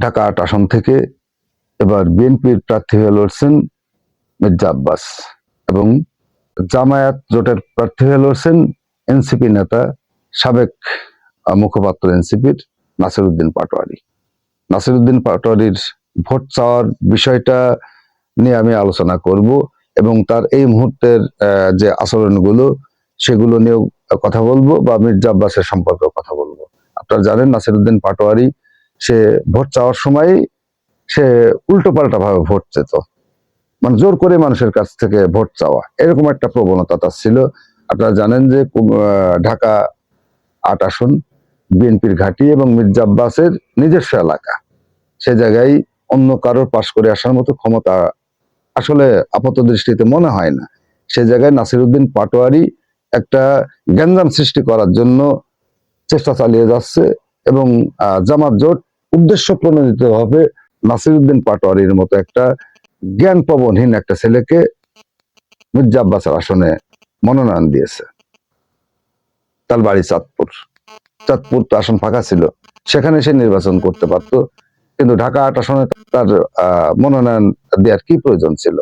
ঢাকা আট আসন থেকে এবার বিএনপির প্রার্থী হয়ে লড়ছেন মির্জা আব্বাস এবং জামায়াত জোটের প্রার্থী হয়ে লড়ছেন এনসিপি নেতা সাবেক মুখপাত্র এনসিপির নাসিরুদ্দিন পাটোয়ারি। নাসিরুদ্দিন পাটোয়ারির ভোট চাওয়ার বিষয়টা নিয়ে আমি আলোচনা করব এবং তার এই মুহূর্তের যে আচরণগুলো সেগুলো নিয়েও কথা বলব বা মির্জা আব্বাসের সম্পর্কে কথা বলব। আপনারা জানেন নাসিরুদ্দিন পাটোয়ারি সে ভোট চাওয়ার সময় সে উল্টো পাল্টা ভাবে ভোট চেত। মানে জোর করে মানুষের কাছ থেকে ভোট চাওয়া। এরকম একটা প্রবণতা তার ছিল। আপনারা জানেন যে ঢাকা আট আসন, বিএনপির ঘাঁটি এবং মির্জা আব্বাসের নিজস্ব এলাকা। সে জায়গায় অন্য কারোর পাশ করে আসার মতো ক্ষমতা আসলে আপাত দৃষ্টিতে মনে হয় না। সে জায়গায় নাসিরুদ্দিন পাটোয়ারি একটা গ্যাঞ্জাম সৃষ্টি করার জন্য চেষ্টা চালিয়ে যাচ্ছে এবং জামাত জোট উদ্দেশ্য প্রণোদিত ভাবে নাসিরুদ্দিন পাটোয়ারির মতো একটা জ্ঞান পবনহীন একটা ছেলেকে মির্জা আব্বাসের আসনে মনোনয়ন দিয়েছে। তার বাড়ি চাঁদপুর। চাঁদপুর তো আসন ফাঁকা ছিল। সেখানে সে নির্বাচন করতে পারত। কিন্তু ঢাকা আট আসনে তার মনোনয়ন দেওয়ার কি প্রয়োজন ছিল?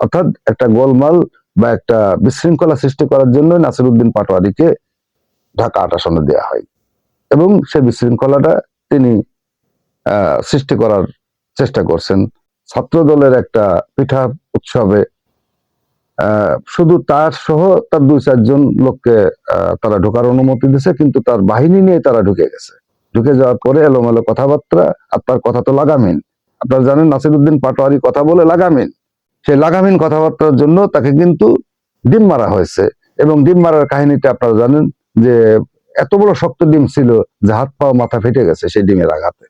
অর্থাৎ একটা গোলমাল বা একটা বিশৃঙ্খলা সৃষ্টি করার জন্য নাসিরুদ্দিন পাটোয়ারিকে ঢাকা আট আসনে দেওয়া হয়। এবং সে বিশৃঙ্খলাটা তিনি সৃষ্টি করার চেষ্টা করছেন। ছাত্র দলের একটা পিঠা উৎসবে শুধু তার সহ তার দুই চারজন লোককে তারা ঢোকার অনুমতি দিছে, কিন্তু তার বাহিনী নিয়ে তারা ঢুকে গেছে। ঢুকে যাওয়ার পরে এলোমেলো কথাবার্তা, আর তার কথা তো লাগামিন আপনারা জানেন নাসিরুদ্দিন পাটোয়ারি কথা বলে লাগামিন সেই লাগামিন কথাবার্তার জন্য তাকে কিন্তু ডিম মারা হয়েছে। এবং ডিম মারার কাহিনীটা আপনারা জানেন যে, এত বড় শক্ত ডিম ছিল যে হাত পা মাথা ফেটে গেছে সেই ডিমের আঘাতে।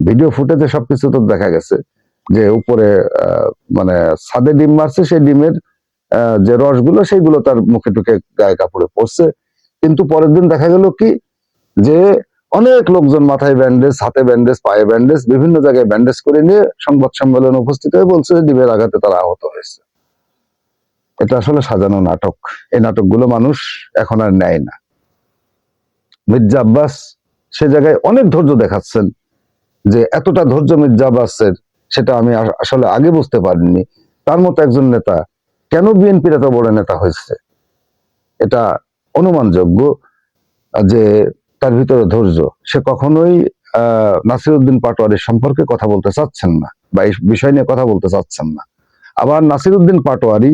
ভিডিও ফুটেজে সবকিছু তো দেখা গেছে যে উপরে মানে ছাদে ডিম মারছে, সেই ডিমের যে রসগুলো, সেইগুলো তার মুখে টুকে গায়ে কাপড়ে পড়ছে। কিন্তু পরের দিন দেখা গেল কি যে অনেক লোকজন মাথায় ব্যান্ডেজ হাতে ব্যান্ডেজ পায়ে ব্যান্ডেজ বিভিন্ন জায়গায় ব্যান্ডেজ করে নিয়ে সংবাদ সম্মেলনে উপস্থিত হয়ে বলছে ডিমের আঘাতে তারা আহত হয়েছে। এটা আসলে সাজানো নাটক। এই নাটকগুলো মানুষ এখন আর নেয় না। মির্জা আব্বাস সে জায়গায় অনেক ধৈর্য দেখাচ্ছেন। যে এতটা ধৈর্য মির্জা সেটা আমি আসলে আগে বুঝতে পারিনি। তার মতো একজন নেতা, কেন বিএনপির এত বড় নেতা হয়েছে? এটা অনুমানযোগ্য যে তার ভিতরে ধৈর্য। সে কখনোই নাসিরুদ্দিন পাটোয়ারির সম্পর্কে কথা বলতে চাচ্ছেন না বা এই বিষয় নিয়ে কথা বলতে চাচ্ছেন না। আবার নাসিরুদ্দিন পাটোয়ারি,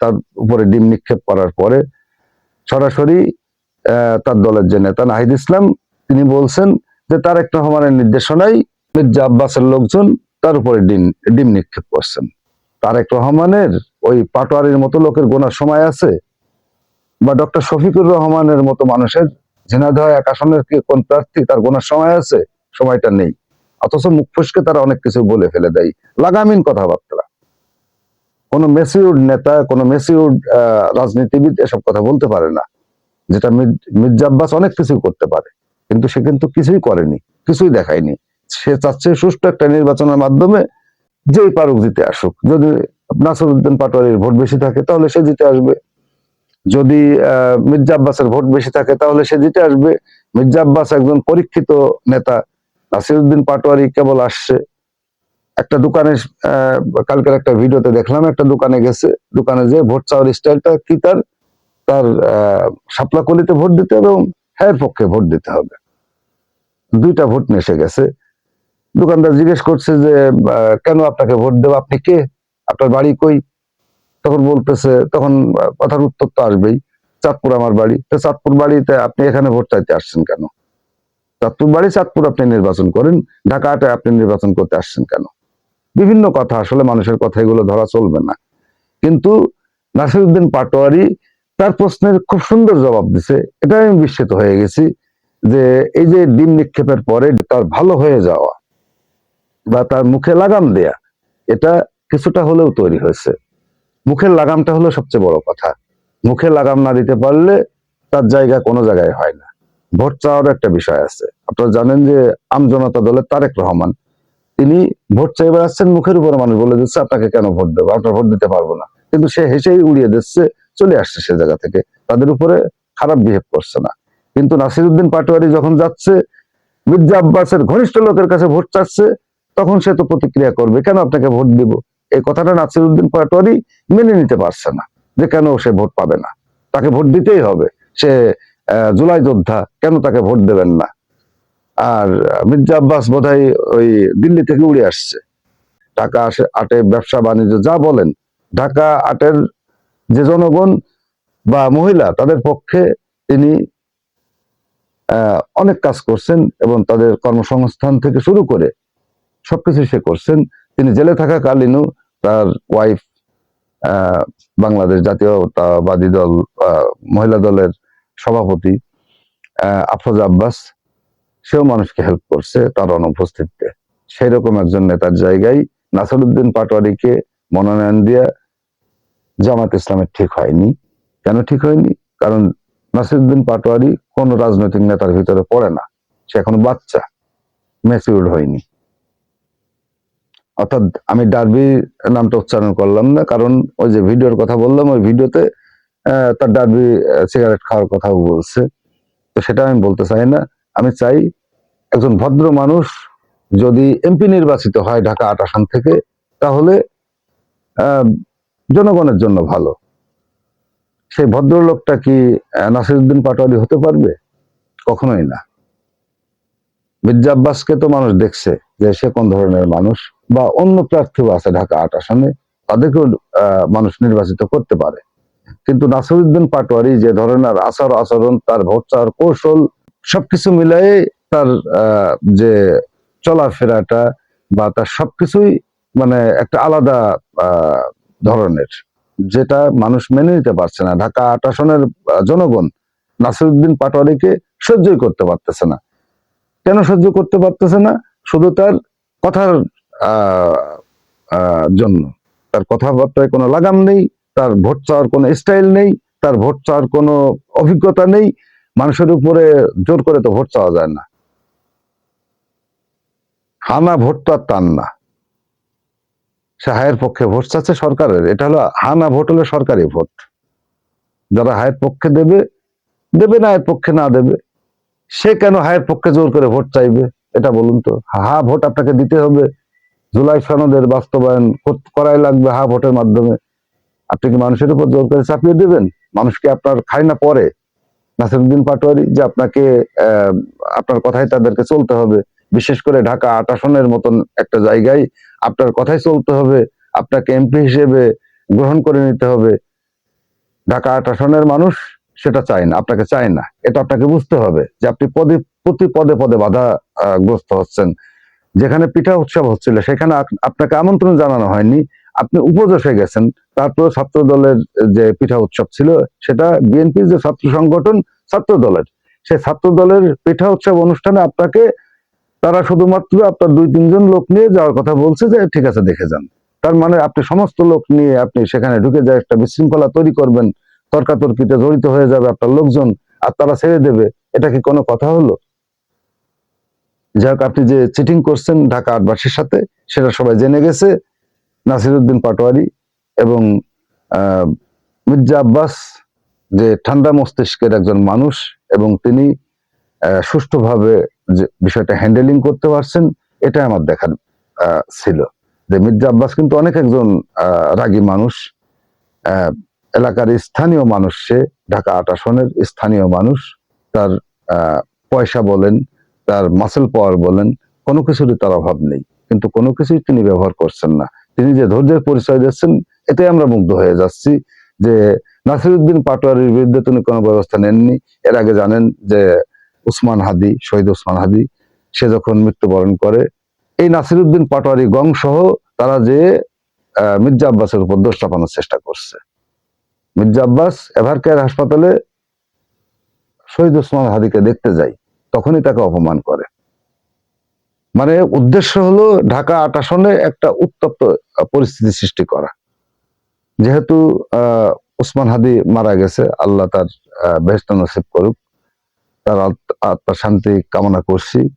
তার উপরে ডিম নিক্ষেপ করার পরে সরাসরি তার দলের যে নেতা নাহিদ ইসলাম, তিনি বলছেন যে তারেক রহমানের নির্দেশনায় মির্জা আব্বাসের লোকজন তার উপরে ডিম ডিম নিক্ষেপ করছেন। তারেক রহমানের ওই পাটোয়ারির মতো লোকের গোনার সময় আছে, বা ডক্টর শফিকুর রহমানের মতো মানুষের ঝিনাইদহ এক আসনের কোন প্রার্থী তার গোনার সময় আছে, সময়টা নেই। অথচ মুখ ফুসকে তারা অনেক কিছু বলে ফেলে দেয়। লাগামিন কথাবার্তা। কোন মেসিউড নেতা, কোন মেসিউড রাজনীতিবিদ এসব কথা বলতে পারে না, যেটা মির- মির্জা আব্বাস অনেক কিছু করতে পারে। কিন্তু সে কিন্তু কিছুই করেনি কিছুই দেখায়নি। সে চাচ্ছে সুষ্ঠু একটা নির্বাচনের মাধ্যমে যেই পারুক জিতে আসুক। যদি নাসরুদ্দিন পাটোয়ারির ভোট বেশি থাকে তাহলে সে জিতে আসবে। যদি মির্জা আব্বাসের ভোট বেশি থাকে তাহলে সে জিতে আসবে। মির্জা আব্বাস একজন পরীক্ষিত নেতা নাসিরুদ্দিন পাটোয়ারি কেবল আসছে। একটা দোকানে কালকের একটা ভিডিওতে দেখলাম একটা দোকানে গেছে। দোকানে যে ভোট চাওয়ার স্টাইলটা কি তার? তার আহ, শাপলাকলিতে ভোট দিতে এবং হ্যাঁ পক্ষে ভোট দিতে হবে। দুইটা ভোট নেসে গেছে। দোকানদার জিজ্ঞেস করছে যে কেন আপনাকে ভোট দেবো? আপনি কে? আপনার বাড়ি কই? তখন বলতেছে, তখন কথার উত্তর তো আসবেই। চাঁদপুর আমার বাড়ি। তো চাঁদপুর বাড়িতে আপনি এখানে ভোট চাইতে আসছেন কেন? চাঁদপুর বাড়ি, চাঁদপুর আপনি নির্বাচন করেন। ঢাকা আটে আপনি নির্বাচন করতে আসছেন কেন? বিভিন্ন কথা, আসলে মানুষের কথা এগুলো ধরা চলবে না। কিন্তু নাসিরুদ্দিন পাটোয়ারি তার প্রশ্নের খুব সুন্দর জবাব দিছে। এটা আমি বিস্মিত হয়ে গেছি যে এই যে ডিম নিক্ষেপের পরে তার ভালো হয়ে যাওয়া বা তার মুখে লাগাম দেয়া, এটা কিছুটা হলেও তৈরি হয়েছে। মুখের লাগামটা হলো সবচেয়ে বড় কথা। মুখে লাগাম না দিতে পারলে তার জায়গা কোনো জায়গায় হয় না। ভোট চাওয়ার একটা বিষয় আছে। আপনারা জানেন যে আম জনতা দলের তারেক রহমান, তিনি ভোট চাইবার আসছেন মুখের উপরে। মানুষ বলে দিচ্ছে, আপনাকে কেন ভোট দেবো? আপনার ভোট দিতে পারব না। কিন্তু সে হেসেই উড়িয়ে দিচ্ছে চলে আসছে সে জায়গা থেকে। তাদের উপরে খারাপ বিহেভ করছে না। কিন্তু নাসিরুদ্দিন পাটোয়ারি যখন যাচ্ছে, মির্জা আব্বাসের ঘনিষ্ঠ লোকের কাছে ভোট চাচ্ছে, তখন সে তো প্রতিক্রিয়া করবে, কেন আপনাকে ভোট দিব? এই কথাটা নাসিরুদ্দিন পাটোয়ারি মেনে নিতে পারছে না, যে কেন সে ভোট পাবে না। তাকে ভোট দিতেই হবে। সে জুলাই যোদ্ধা, কেন তাকে ভোট দেবেন না? আর মির্জা আব্বাস বোধহয় ওই দিল্লি থেকে উড়ে আসছে। ঢাকা আটে ব্যবসা বাণিজ্য, যা বলেন, ঢাকা আটের যে জনগণ বা মহিলা তাদের পক্ষে তিনি অনেক কাজ করছেন এবং তাদের কর্মসংস্থান থেকে শুরু করে সবকিছু সে করছেন। তিনি জেলে থাকাকালীনও তার ওয়াইফ বাংলাদেশ জাতীয়তাবাদী দল মহিলা দলের সভাপতি আফরোজা আব্বাস, সেও মানুষকে হেল্প করছে তার অনুপস্থিতিতে। সেই রকম একজন নেতার জায়গায় নাসরুদ্দিন পাটোয়ারিকে মনোনয়ন দিয়ে জামাত ইসলামের ঠিক হয়নি। কেন ঠিক হয়নি? কারণ নাসিরুদ্দিন পাটোয়ারি কোন রাজনৈতিক নেতার ভিতরে পড়ে না। সে এখনও বাচ্চা ম্যাচিউর হয়নি। অর্থাৎ আমি ডার্বি নামটা উচ্চারণ করলাম না, কারণ ওই যে ভিডিওর কথা বললাম, ওই ভিডিওতে তার ডার্বি সিগারেট খাওয়ার কথাও বলছে। তো সেটা আমি বলতে চাই না। আমি চাই একজন ভদ্র মানুষ যদি এমপি নির্বাচিত হয় ঢাকা আট আসন থেকে, তাহলে জনগণের জন্য ভালো। সেই ভদ্রলোকটা কি নাসিরুদ্দিন পাটোয়ারি হতে পারবে? কখনোই না। মির্জা আব্বাসকে তো মানুষ দেখছে যে সে কোন ধরনের মানুষ বা অন্য প্রার্থীও আছে ঢাকা আট আসনে, তাদেরকেও মানুষ নির্বাচিত করতে পারে। কিন্তু নাসিরুদ্দিন পাটোয়ারি যে ধরনের আচার আচরণ, তার ভোট চাওয়ার কৌশল, সবকিছু মিলাই তার যে চলাফেরাটা বা তার সবকিছুই মানে একটা আলাদা ধরনের, যেটা মানুষ মেনে নিতে পারছে না। ঢাকা আট আসনের জনগণ নাসিরুদ্দিন পাটোয়ারিকে সহ্যই করতে পারতেছে না। কেন সহ্য করতে পারতেছে না? শুধু তার কথার জন্য। তার কথাবার্তায় কোনো লাগাম নেই, তার ভোট চাওয়ার কোনো স্টাইল নেই, তার ভোট চাওয়ার কোনো অভিজ্ঞতা নেই। মানুষের উপরে জোর করে তো ভোট চাওয়া যায় না। হানা ভোট তো আর তার না। সে হায়ের পক্ষে ভোট চাচ্ছে সরকারের। এটা হলো হানা ভোট হলো সরকারি ভোট যারা হায়ের পক্ষে দেবে দেবে না এর পক্ষে না দেবে। সে কেন হায়ের পক্ষে জোর করে ভোট চাইবে? এটা বলুন তো। হা ভোট আপনাকে দিতে হবে। জুলাই সনদের বাস্তবায়ন কর- করাই লাগবে হা ভোটের মাধ্যমে। আপনি কি মানুষের উপর জোর করে চাপিয়ে দেবেন? মানুষকে আপনার খাই না পরে? নাসিরুদ্দিন পাটোয়ারি যে আপনাকে আপনার কথাই তাদেরকে চলতে হবে। বিশেষ করে ঢাকা আট আসনের মতন একটা জায়গায় আপনার কথাই চলতে হবে আপনাকে এমপি হিসেবে গ্রহণ করে নিতে হবে। ঢাকা আট আসনের মানুষ সেটা চায় না আপনাকে চায় না। এটা আপনাকে বুঝতে হবে যে আপনি পদে প্রতি পদে পদে বাধা আহ, গ্রস্ত হচ্ছেন। যেখানে পিঠা উৎসব হচ্ছিল সেখানে আপনাকে আমন্ত্রণ জানানো হয়নি। আপনি উপদেশে গেছেন তারপর ছাত্র দলের যে পিঠা উৎসব ছিল সেটা বিএনপির যে ছাত্র সংগঠন ছাত্র দলের। সেই ছাত্র দলের পিঠা উৎসব অনুষ্ঠানে আপনাকে তারা শুধুমাত্র আপনার দুই, তিনজন লোক নিয়ে যাওয়ার কথা বলছে যে, ঠিক আছে, দেখে যান। তার মানে আপনি সমস্ত লোক নিয়ে আপনি সেখানে ঢুকে যায়, একটা বিশৃঙ্খলা তৈরি করবেন, তর্কাতর্কিতে জড়িত হয়ে যাবে আপনার লোকজন, আর তারা ছেড়ে দেবে। এটা কি কোনো কথা হলো? যাই হোক আপনি যে চিটিং করছেন ঢাকা আটবাসীর সাথে, সেটা সবাই জেনে গেছে। নাসিরুদ্দিন পাটোয়ারি এবং মির্জা আব্বাস যে ঠান্ডা মস্তিষ্কের একজন মানুষ এবং তিনি সুষ্ঠুভাবে বিষয়টা হ্যান্ডেলিং করতে পারছেন এটা আমার দেখার ছিল। যে মির্জা আব্বাস কিন্তু অনেক একজন রাগী মানুষ। এলাকার স্থানীয় মানুষ সে, ঢাকা আট আসনের স্থানীয় মানুষ। তার পয়সা বলেন, তার মাসেল পাওয়ার বলেন, কোনো কিছুরই তার অভাব নেই। কিন্তু কোনো কিছুই তিনি ব্যবহার করছেন না। তিনি যে ধৈর্যের পরিচয় দিচ্ছেন এতে আমরা মুগ্ধ হয়ে যাচ্ছি যে নাসিরুদ্দিন পাটোয়ারির বিরুদ্ধে তিনি কোনো ব্যবস্থা নেননি। এর আগে জানেন যে উসমান হাদি শহীদ উসমান হাদি সে যখন মৃত্যুবরণ করে এই নাসিরুদ্দিন পাটোয়ারি গং সহ তারা যে মির্জা আব্বাসের উপর দোষ চাপানোর চেষ্টা করছে। মির্জা আব্বাস এভার কেয়ার হাসপাতালে শহীদ উসমান হাদিকে দেখতে যায় তখনই তাকে অপমান করে। মানে উদ্দেশ্য হলো ঢাকা আট আসনে একটা উত্তপ্ত পরিস্থিতি সৃষ্টি করা। যেহেতু আহ, উসমান হাদি মারা গেছে আল্লাহ তার আহ, বেহেশত নসিব করুক। তার আত্ম- আত্মার শান্তি কামনা করছি।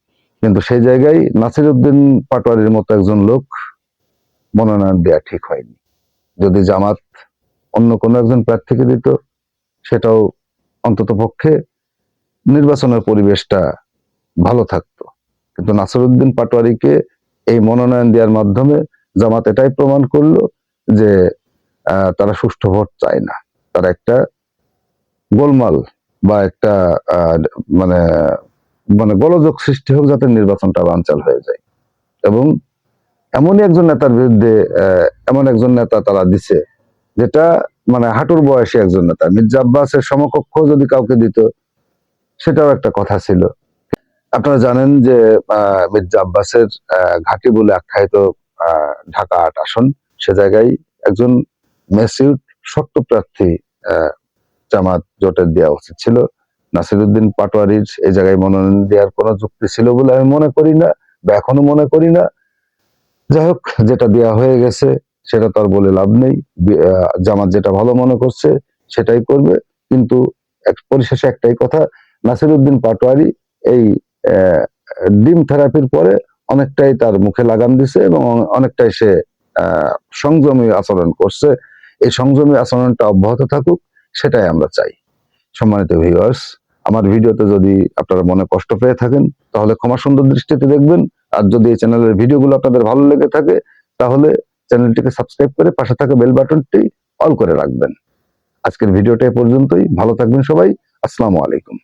কিন্তু সেই জায়গায় নাসিরুদ্দিন পাটোয়ারির মতো একজন লোক মনোনয়ন দেয়া ঠিক হয়নি। যদি জামাত অন্য কোনো একজন প্রার্থীকে দিত, সেটাও অন্তত পক্ষে নির্বাচনের পরিবেশটা ভালো থাকতো। কিন্তু নাসিরুদ্দিন পাটোয়ারিকে এই মনোনয়ন দেওয়ার মাধ্যমে জামাত এটাই প্রমাণ করল যে তারা সুষ্ঠু ভোট চায় না। তারা একটা গোলমাল বা একটা মানে মানে গোলযোগ সৃষ্টি হোক যাতে নির্বাচনটা বানচাল হয়ে যায়। এবং এমনই একজন নেতার বিরুদ্ধে এমন একজন নেতা তারা দিছে, যেটা মানে হাঁটুর বয়সী একজন নেতা। মির্জা আব্বাসের সমকক্ষ যদি কাউকে দিত, সেটাও একটা কথা ছিল। আপনারা জানেন যে মির্জা আব্বাসের ঘাঁটি বলে আখ্যায়িত ঢাকা আট আসন, সে জায়গায় একজন মেসিউট শক্ত প্রার্থী জামাত জোটের দেওয়া উচিত ছিল। নাসিরুদ্দিন পাটোয়ারির এই জায়গায় মনোনয়ন দেওয়ার কোনো যুক্তি ছিল বলে আমি মনে করি না বা এখনও মনে করি না। যাই হোক, যেটা দেওয়া হয়ে গেছে, সেটা তো আর বলে লাভ নেই। জামাত যেটা ভালো মনে করছে, সেটাই করবে। কিন্তু পরিশেষে একটাই কথা, নাসিরুদ্দিন পাটোয়ারি এই ডিম থেরাপির পরে অনেকটাই তার মুখে লাগাম দিছে এবং অনেকটাই সে সংযমী আচরণ করছে। এই সংযমী আচরণটা অব্যাহত থাকুক। সেটাই আমরা চাই। সম্মানিত ভিউয়ার্স আমার ভিডিওতে যদি আপনারা মনে কষ্ট পেয়ে থাকেন, তাহলে ক্ষমা সুন্দর দৃষ্টিতে দেখবেন। আর যদি এই চ্যানেলের ভিডিওগুলো আপনাদের ভালো লেগে থাকে, তাহলে চ্যানেলটিকে সাবস্ক্রাইব করে পাশে থাকা বেল বাটনটি অল করে রাখবেন। আজকের ভিডিওটা এ পর্যন্তই। ভালো থাকবেন সবাই। আসসালামু আলাইকুম।